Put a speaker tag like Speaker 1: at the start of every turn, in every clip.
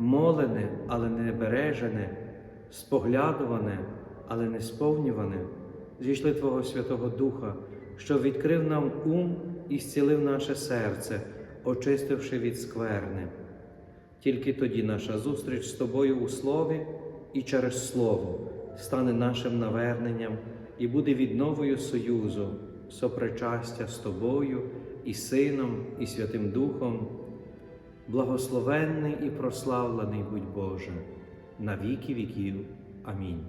Speaker 1: молене, але не бережене, споглядуване, але не сповнюване, зійшли Твого Святого Духа, що відкрив нам ум і зцілив наше серце, очистивши від скверни. Тільки тоді наша зустріч з тобою у слові і через Слово стане нашим наверненням і буде відновою союзу, сопричастя з тобою і Сином, і Святим Духом. Благословенний і прославлений будь Боже, на віки віків. Амінь.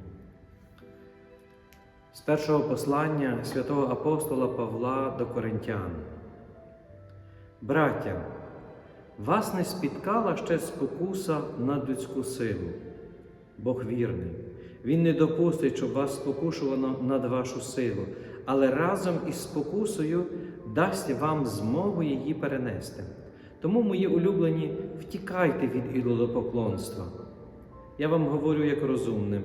Speaker 1: З першого послання святого апостола Павла до Коринтян. Браття, вас не спіткала ще спокуса на людську силу. Бог вірний. Він не допустить, щоб вас спокушувано над вашу силу, але разом із спокусою дасть вам змогу її перенести. Тому, мої улюблені, втікайте від ідолопоклонства. Я вам говорю як розумним.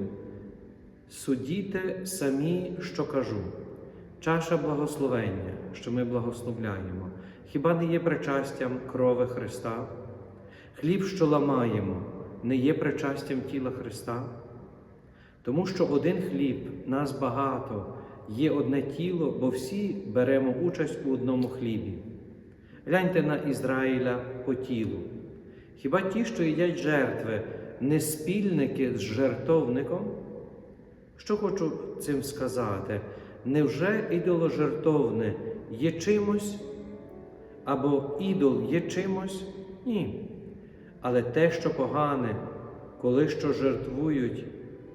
Speaker 1: Судіте самі, що кажу. Чаша благословення, що ми благословляємо, хіба не є причастям крови Христа? Хліб, що ламаємо, не є причастям тіла Христа? Тому що один хліб, нас багато, є одне тіло, бо всі беремо участь у одному хлібі. Гляньте на Ізраїля по тілу. Хіба ті, що їдять жертви, не спільники з жертовником? Що хочу цим сказати? Невже ідоложертовне є чимось? Або ідол є чимось? Ні. Але те, що погане, коли що жертвують,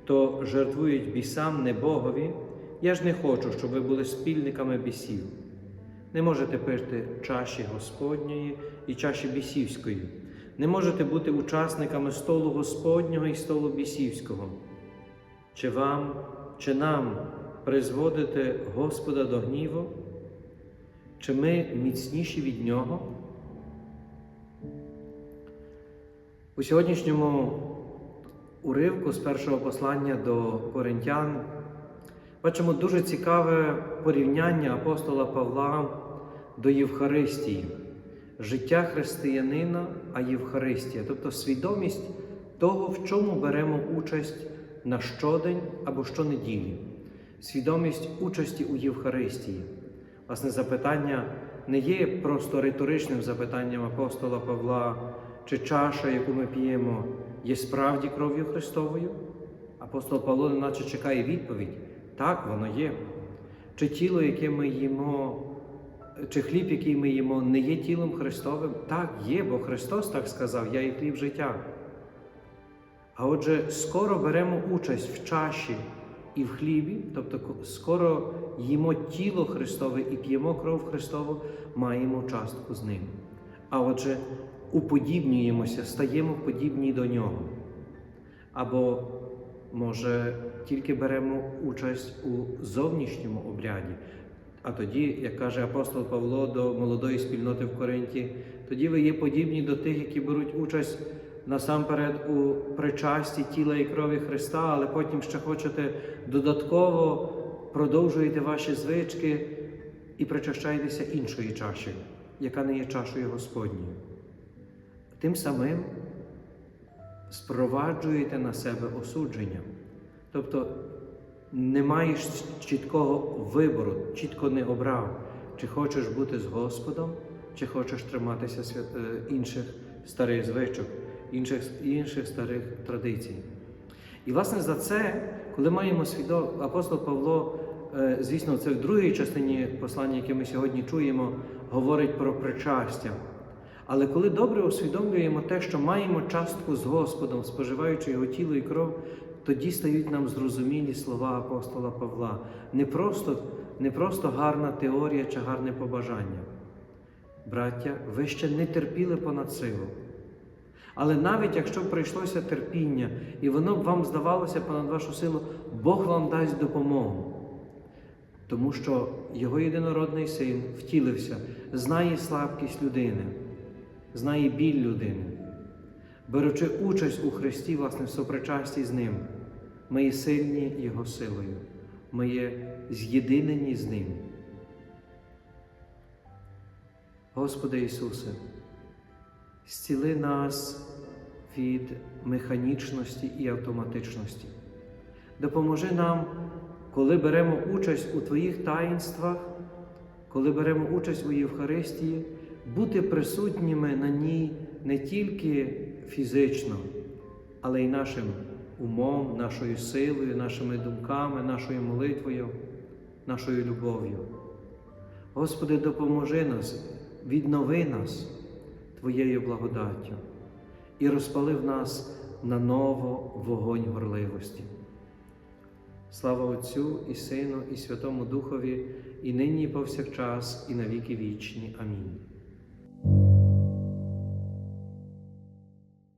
Speaker 1: то жертвують бісам, не Богові, я ж не хочу, щоб ви були спільниками бісів. Не можете пити чаші Господньої і чаші бісівської. Не можете бути учасниками столу Господнього і столу бісівського. Чи вам, чи нам призводити Господа до гніву? Чи ми міцніші від Нього? У сьогоднішньому уривку з першого послання до Коринтян бачимо дуже цікаве порівняння апостола Павла до Євхаристії, життя християнина, а Євхаристія, тобто свідомість того, в чому беремо участь на щодень або щонеділі, свідомість участі у Євхаристії. Власне, запитання не є просто риторичним запитанням апостола Павла, чи чаша, яку ми п'ємо, є справді кров'ю Христовою? Апостол Павло наче чекає відповідь. Так, воно є. Чи тіло, яке ми їмо, чи хліб, який ми їмо, не є тілом Христовим? Так, є, бо Христос так сказав, я і хліб життя. А отже, скоро беремо участь в чаші і в хлібі, тобто скоро їмо тіло Христове і п'ємо кров Христову, маємо частку з ним. А отже, уподібнюємося, стаємо подібні до Нього. Або, може, тільки беремо участь у зовнішньому обряді. А тоді, як каже апостол Павло до молодої спільноти в Коринті, тоді ви є подібні до тих, які беруть участь насамперед у причасті тіла і крові Христа, але потім ще хочете додатково продовжуєте ваші звички і причащаєтеся іншої чаші, яка не є чашою Господньою. Тим самим спроваджуєте на себе осудження. Тобто не маєш чіткого вибору, чітко не обрав, чи хочеш бути з Господом, чи хочеш триматися свят... інших старих звичок, інших, інших старих традицій. І, власне, за це, коли маємо свідом, апостол Павло, е, звісно, це в другій частині послання, яке ми сьогодні чуємо, говорить про причастя. Але коли добре усвідомлюємо те, що маємо частку з Господом, споживаючи його тіло і кров, тоді стають нам зрозумілі слова апостола Павла. Не просто, не просто гарна теорія чи гарне побажання. Браття, ви ще не терпіли понад силу. Але навіть якщо прийшлося терпіння, і воно б вам здавалося понад вашу силу, Бог вам дасть допомогу. Тому що Його єдинородний син втілився, знає слабкість людини, знає біль людини. Беручи участь у Христі, власне, в сопричасті з Ним, ми є сильні Його силою, ми є з'єдинені з Ним. Господи Ісусе, зціли нас від механічності і автоматичності. Допоможи нам, коли беремо участь у Твоїх таїнствах, коли беремо участь у Євхаристії, бути присутніми на ній не тільки фізично, але й нашим умом, нашою силою, нашими думками, нашою молитвою, нашою любов'ю. Господи, допоможи нас, віднови нас Твоєю благодаттю і розпали в нас на ново вогонь горливості. Слава Отцю і Сину, і Святому Духові, і нині, і повсякчас, і на віки вічні. Амінь.